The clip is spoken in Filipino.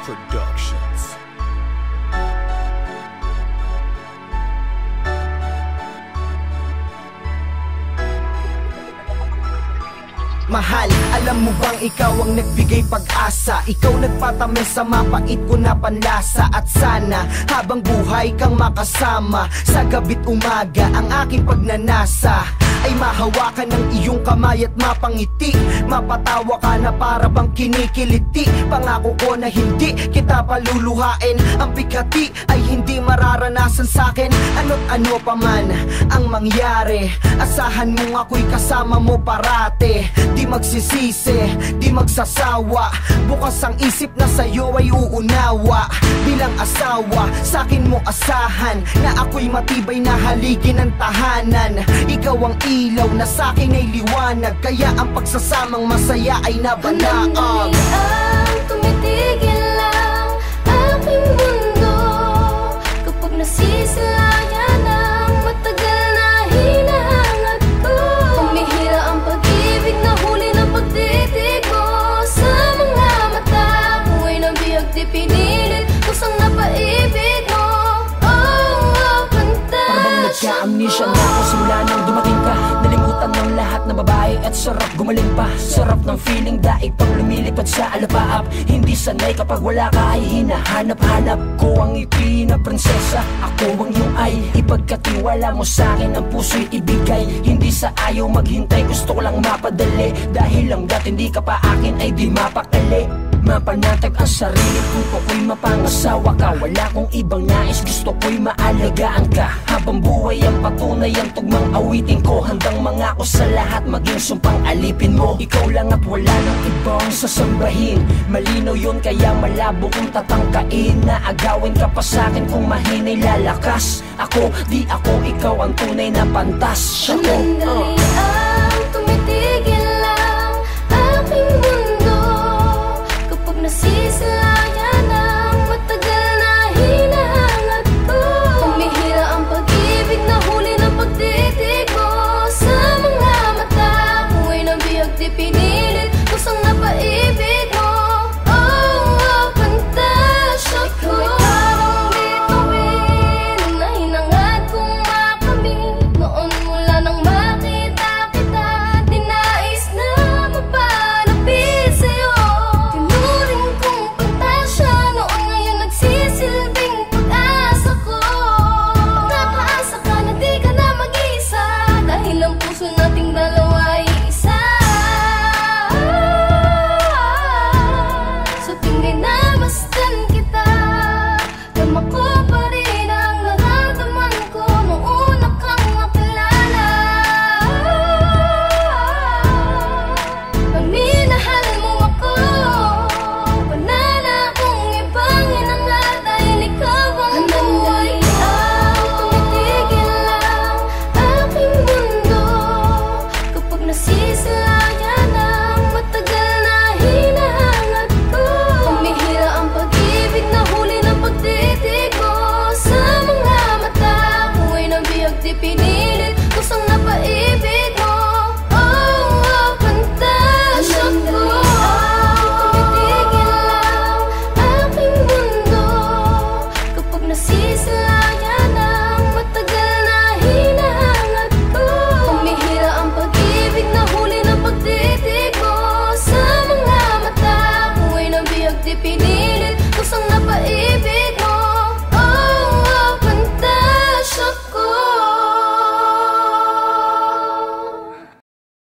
Productions. Mahal, alam mo bang ikaw ang nagbigay pag-asa? Ikaw nagpatamis sa mapait ko na panlasa. At sana habang buhay kang makasama Sa gabit umaga ang aking pagnanasa ay mahawakan ng iyong kamay at mapangiti. Mapatawa ka na para bang kinikiliti. Pangako ko na hindi kita paluluhain. Ang bigati ay hindi mararanasan sa'kin Ano't ano pa man ang mangyari Asahan mong ako'y kasama mo parate. Di magsisisi, di magsasawa. Bukas ang isip na sa'yo ay uunawa. Bilang asawa, sa'kin mo asahan Na ako'y matibay na haligi ng tahanan. Ikaw ang ilaw na sa'kin ay liwanag Kaya ang pagsasamang masaya ay nabanaag ang tumitigil at sarap gumaling pa. Sarap ng feeling daig pang lumilipad sa alapaap. Hindi sanay kapag wala ka ay hinahanap-hanap Ko ang ngiti na prinsesa. Ako ang iyong ay Ipagkatiwala mo sa akin ang puso'y ibigay. Hindi sa ayaw maghintay gusto ko lang mapadali. Dahil lang dat hindi ka pa akin ay di mapakali Mapanatag ang sarili ko ko'y mapangasawa ka. Wala kong ibang nais gusto ko'y maalagaan ka. Habang buhay ang patunay ang tugmang awitin ko. Handang mangako sa lahat maging sumpang alipin mo. Ikaw lang at wala nang ibang sasambahin. Malinaw yun kaya malabo kong tatangkain. Na agawin ka pa sa'kin kung mahinay lalakas. Ako, di ako, ikaw ang tunay na pantas. Siya ko, uh.